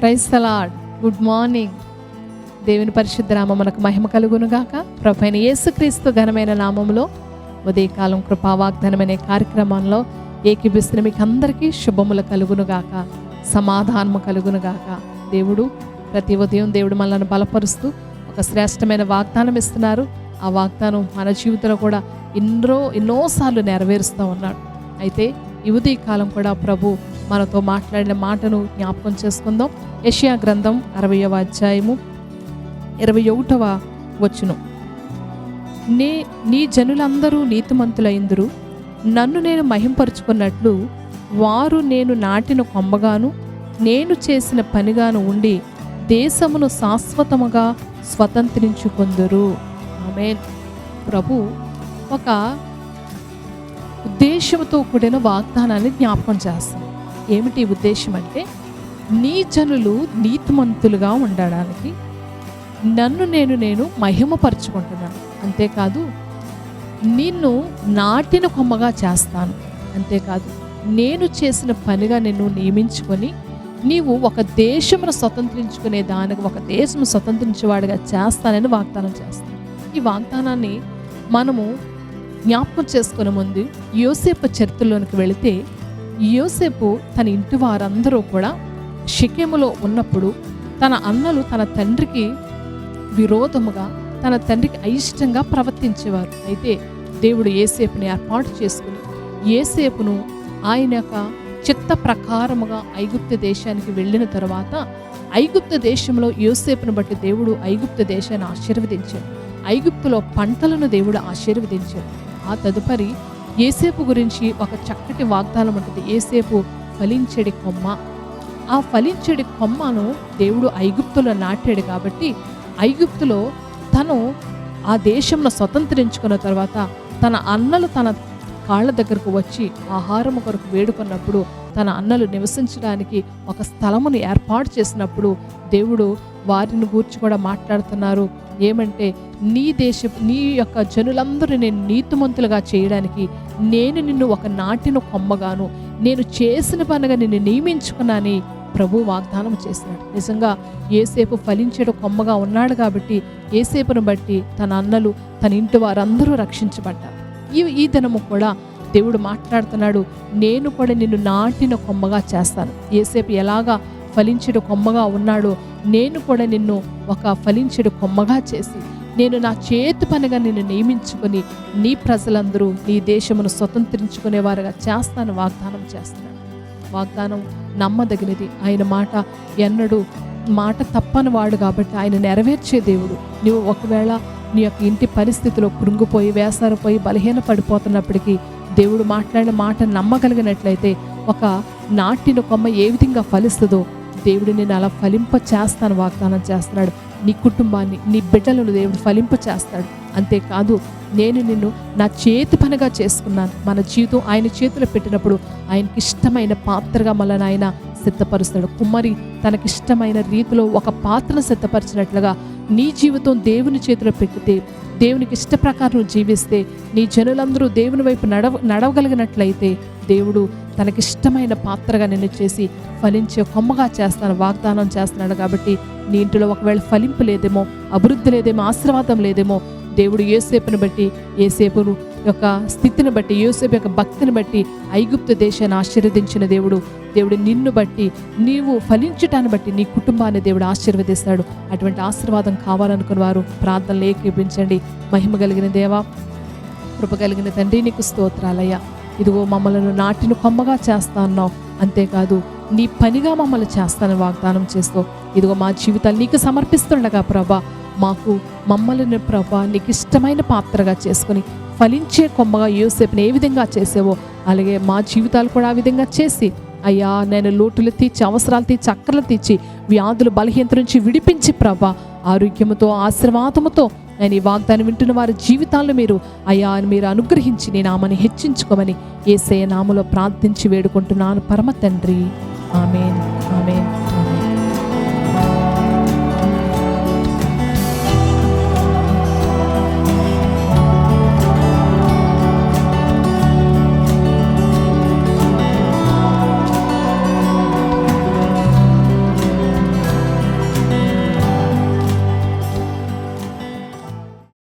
Price తలాడ్ good morning దేవుని పరిశుద్ధ నామం మనకు మహిమ కలుగును గాక. ప్రభైన యేసుక్రీస్తు ఘనమైన నామములో ఉదయకాలం కృపావాగ్దానమైన కార్యక్రమంలో ఏకీభిస్తున్న మీకు అందరికీ శుభములు కలుగును గాక. సమాధానము కలుగును గాక. దేవుడు ప్రతి ఉదయం దేవుడు మనల్ని బలపరుస్తూ ఒక శ్రేష్టమైన వాగ్దానం ఇస్తున్నారు. ఆ వాగ్దానం మన జీవితంలో కూడా ఎన్నో ఎన్నోసార్లు నెరవేరుస్తూ ఉన్నాడు. అయితే ఈ కాలం కూడా ప్రభు మనతో మాట్లాడిన మాటను జ్ఞాపకం చేసుకుందాం. యషియా గ్రంథం అరవయవ అధ్యాయము ఇరవై ఒకటవ వచ్చును నే నీ జనులందరూ నీతిమంతులైందురు. నన్ను నేను మహింపరుచుకున్నట్లు వారు నేను నాటిన కొమ్మగాను నేను చేసిన పనిగాను ఉండి దేశమును శాశ్వతముగా స్వతంత్రించుకుందరు. ఆమె ప్రభు ఒక ఉద్దేశంతో కూడిన వాగ్దానాన్ని జ్ఞాపకం చేస్తాం. ఏమిటి ఉద్దేశం అంటే నీ జనులు నీతిమంతులుగా ఉండడానికి నన్ను నేను నేను మహిమపరుచుకుంటున్నాను. అంతేకాదు నిన్ను నాటిన కొమ్మగా చేస్తాను. అంతేకాదు నేను చేసిన పనిగా నిన్ను నియమించుకొని నీవు ఒక దేశమును స్వతంత్రించుకునే దానికి ఒక దేశం స్వతంత్రించేవాడిగా చేస్తానని వాగ్దానం చేస్తాను ఈ వాగ్దానాన్ని మనము జ్ఞాపకం చేసుకునే ముందు యోసేపు చరిత్రలోనికి వెళితే యోసేపు తన ఇంటి వారందరూ కూడా షికెములో ఉన్నప్పుడు తన అన్నలు తన తండ్రికి విరోధముగా తన తండ్రికి అయిష్టంగా ప్రవర్తించేవారు. అయితే దేవుడు ఏసేపుని ఏర్పాటు చేసుకుని ఏసేపును ఆయన యొక్క చిత్త ప్రకారముగా ఐగుప్త దేశానికి వెళ్ళిన తర్వాత ఐగుప్త దేశంలో యోసేపును బట్టి దేవుడు ఐగుప్త దేశాన్ని ఆశీర్వదించాడు. ఐగుప్తులో పంటలను దేవుడు ఆశీర్వదించాడు. ఆ తదుపరి ఏసేపు గురించి ఒక చక్కటి వాగ్దానం ఉంటుంది. ఏసేపు ఫలించడి కొమ్మ. ఆ ఫలించడి కొమ్మను దేవుడు ఐగుప్తులో నాటాడు కాబట్టి ఐగుప్తులో తను ఆ దేశంలో స్వతంత్రించుకున్న తర్వాత తన అన్నలు తన కాళ్ళ దగ్గరకు వచ్చి ఆహారం కొరకు వేడుకున్నప్పుడు తన అన్నలు నివసించడానికి ఒక స్థలమును ఏర్పాటు చేసినప్పుడు దేవుడు వారిని గూర్చి కూడా మాట్లాడుతున్నారు. ఏమంటే నీ దేశ నీ యొక్క జనులందరూ నేను నీతిమంతులుగా చేయడానికి నేను నిన్ను ఒక నాటిన కొమ్మగాను నేను చేసిన పనిగా నిన్ను నియమించుకున్నాని ప్రభు వాగ్దానం చేసినాడు. నిజంగా ఏసేపు ఫలించేడు కొమ్మగా ఉన్నాడు కాబట్టి ఏసేపును బట్టి తన అన్నలు తన ఇంటి వారందరూ రక్షించబడ్డారు. ఈ ఈ దినము కూడా దేవుడు మాట్లాడుతున్నాడు. నేను కూడా నిన్ను నాటిన కొమ్మగా చేస్తాను. ఏసేపు ఎలాగా ఫలించడు కొమ్మగా ఉన్నాడో నేను కూడా నిన్ను ఒక ఫలించడు కొమ్మగా చేసి నేను నా చేతి పనిగా నిన్ను నియమించుకొని నీ ప్రజలందరూ నీ దేశమును స్వతంత్రించుకునేవారుగా చేస్తాను వాగ్దానం చేస్తున్నాడు. వాగ్దానం నమ్మదగినది. ఆయన మాట ఎన్నడూ మాట తప్పని వాడు కాబట్టి ఆయన నెరవేర్చే దేవుడు. నువ్వు ఒకవేళ నీ యొక్క ఇంటి పరిస్థితిలో కృంగిపోయి వేసారిపోయి బలహీన పడిపోతున్నప్పటికీ దేవుడు మాట్లాడిన మాట నమ్మగలిగినట్లయితే ఒక నాటిన కొమ్మ ఏ విధంగా ఫలిస్తుందో దేవుడు నేను అలా ఫలింప చేస్తాను వాగ్దానం చేస్తున్నాడు. నీ కుటుంబాన్ని నీ బిడ్డలను దేవుడు ఫలింప చేస్తాడు. అంతేకాదు నేను నిన్ను నా చేతి పనిగా చేసుకున్నాను. మన జీవితం ఆయన చేతిలో పెట్టినప్పుడు ఆయనకి ఇష్టమైన పాత్రగా మళ్ళీ ఆయన సిద్ధపరుస్తాడు. కుమ్మరి తనకిష్టమైన రీతిలో ఒక పాత్రను సిద్ధపరిచినట్లుగా నీ జీవితం దేవుని చేతిలో పెట్టితే దేవునికి ఇష్ట ప్రకారం జీవిస్తే నీ జనులందరూ దేవుని వైపు నడవ నడవగలిగినట్లయితే దేవుడు తనకిష్టమైన పాత్రగా నిన్ను చేసి ఫలించే కొమ్మగా చేస్తాను వాగ్దానం చేస్తున్నాడు కాబట్టి నీ ఇంటిలో ఒకవేళ ఫలింపు లేదేమో అభివృద్ధి లేదేమో ఆశీర్వాదం లేదేమో దేవుడు ఏసేపును బట్టి ఏసేపును యొక్క స్థితిని బట్టి యూసెఫ్ యొక్క భక్తిని బట్టి ఐగుప్తు దేశాన్ని ఆశీర్వదించిన దేవుడు దేవుడు నిన్ను బట్టి నీవు ఫలించటాన్ని బట్టి నీ కుటుంబాన్ని దేవుడు ఆశీర్వదిస్తాడు. అటువంటి ఆశీర్వాదం కావాలనుకున్న వారు ప్రార్థనలు ఏకీపించండి. మహిమ కలిగిన దేవా కృప కలిగిన తండ్రి నీకు స్తోత్రాలయ్యా. ఇదిగో మమ్మలను నాటిన కొమ్మగా చేస్తా అన్నావు అంతేకాదు నీ పనిగా మమ్మల్ని చేస్తానని వాగ్దానం చేస్తూ ఇదిగో మా జీవితాలు నీకు సమర్పిస్తుండగా ప్రభా మాకు మమ్మల్ని ప్రభా నీకు ఇష్టమైన పాత్రగా చేసుకుని ఫలించే కొమ్మగా యోసేపుని ఏ విధంగా చేసావో అలాగే మా జీవితాలు కూడా ఆ విధంగా చేసి అయ్యా నేను లోటులు తీర్చి అవసరాలు తీర్చి అక్కర్లు తీర్చి వ్యాధులు బలహీనత నుంచి విడిపించి ప్రభా ఆరోగ్యముతో ఆశీర్వాదముతో నేను ఈ వాగ్దానం వింటున్న వారి జీవితాలను మీరు అయ్యా మీరు అనుగ్రహించి నేను ఆమెను హెచ్చించుకోమని ఏసయ నామలో ప్రార్థించి వేడుకుంటున్నాను. పరమ తండ్రి. ఆమెన్. ఆమెన్.